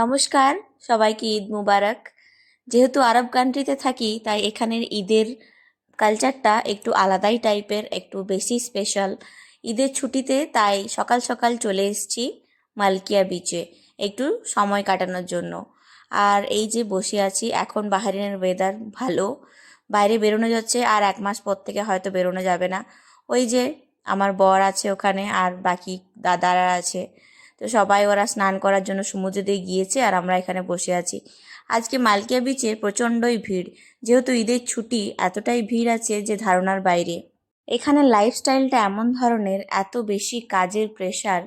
নমস্কার, সবাইকে ঈদ মুবারক। যেহেতু আরব কান্ট্রিতে থাকি, তাই এখানের ঈদের কালচারটা একটু আলাদাই টাইপের একটু বেশি স্পেশাল ঈদের ছুটিতে তাই সকাল সকাল চলে এসেছি মালকিয়া বিচে একটু সময় কাটানোর জন্য। আর এই যে বসে আছি, এখন বাহারিনের ওয়েদার ভালো। বাইরে বেরোনো যাচ্ছে, আর এক মাস পর থেকে হয়তো বেরোনো যাবে না। ওই যে আমার বর আছে ওখানে, আর বাকি দাদারা আছে। তো সবাই ওরা স্নান করার জন্য সমুদ্রে গিয়েছে আর আমরা এখানে বসে আছি। আজকে মালকিয়া বিচে প্রচণ্ডই ভিড়। যেহেতু ঈদের ছুটি, এতটাই ভিড় আছে যে ধারণার বাইরে। এখানে লাইফস্টাইলটা এমন ধরনের, এত বেশি কাজের প্রেশার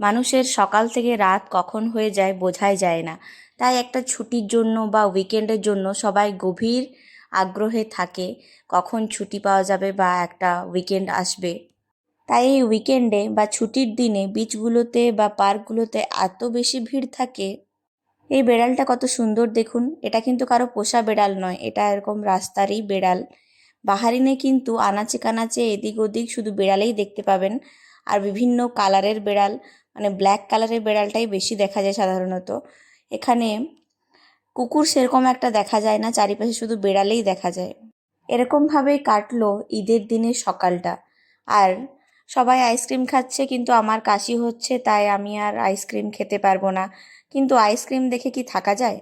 মানুষের সকাল থেকে রাত কখন হয়ে যায় বোঝাই যায় না। তাই একটা ছুটির জন্য বা উইকেন্ডের জন্য সবাই গভীর আগ্রহে থাকে কখন ছুটি পাওয়া যাবে বা একটা উইকেন্ড আসবে। তাই এই উইকেন্ডে বা ছুটির দিনে বিচগুলোতে বা পার্কগুলোতে এত বেশি ভিড় থাকে। এই বেড়ালটা কত সুন্দর দেখুন। এটা কিন্তু কারও পোষা বেড়াল নয়, এটা এরকম রাস্তারই বেড়াল। বাহারিনে কিন্তু আনাচে কানাচে এদিক ওদিক শুধু বেড়ালেই দেখতে পাবেন। আর বিভিন্ন কালারের বেড়াল মানে ব্ল্যাক কালারের বেড়ালটাই বেশি দেখা যায় সাধারণত। এখানে কুকুর সেরকম একটা দেখা যায় না, চারিপাশে শুধু বেড়ালেই দেখা যায়। এরকমভাবেই কাটলো ঈদের দিনের সকালটা। আর সবাই আইসক্রিম খাচ্ছে, কিন্তু আমার কাশি হচ্ছে, তাই আমি আর আইসক্রিম খেতে পারব না। কিন্তু আইসক্রিম দেখে কি থাকা যায়?